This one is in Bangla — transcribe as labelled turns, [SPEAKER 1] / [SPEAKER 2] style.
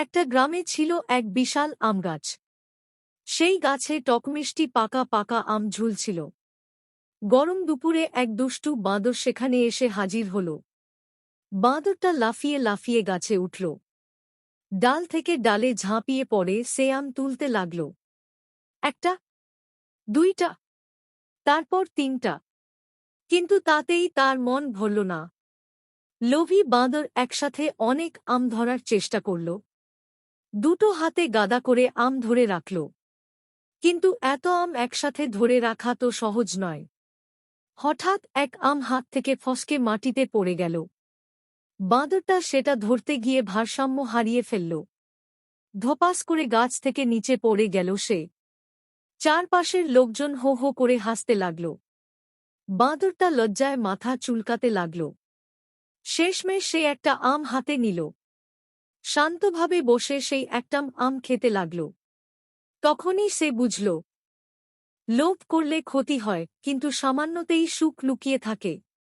[SPEAKER 1] একটা গ্রামে ছিল এক বিশাল আম গাছ। সেই গাছে টকমিষ্টি পাকা পাকা আম ঝুলছিল। গরম দুপুরে এক দুষ্টু বাঁদর সেখানে এসে হাজির হল। বাঁদরটা লাফিয়ে লাফিয়ে গাছে উঠল। ডাল থেকে ডালে ঝাঁপিয়ে পড়ে সে আম তুলতে লাগল। একটা, দুইটা, তারপর তিনটা। কিন্তু তাতেই তার মন ভরল না। লোভী বাঁদর একসাথে অনেক আম ধরার চেষ্টা করল। দুটো হাতে গাদা করে আম ধরে রাখল। কিন্তু এত আম একসাথে ধরে রাখা তো সহজ নয়। হঠাৎ এক আম হাত থেকে ফসকে মাটিতে পড়ে গেল। বাঁদরটা সেটা ধরতে গিয়ে ভারসাম্য হারিয়ে ফেলল। ধপাস করে গাছ থেকে নিচে পড়ে গেল সে। চারপাশের লোকজন হো হো করে হাসতে লাগল। বাঁদরটা লজ্জায় মাথা চুলকাতে লাগল। শেষমেশ সে একটা আম হাতে নিল। শান্তভাবে বসে সেই একটাম আম খেতে লাগল। তখনই সে বুঝল, লোভ করলে ক্ষতি হয়, কিন্তু সামান্যতেই সুখ লুকিয়ে থাকে।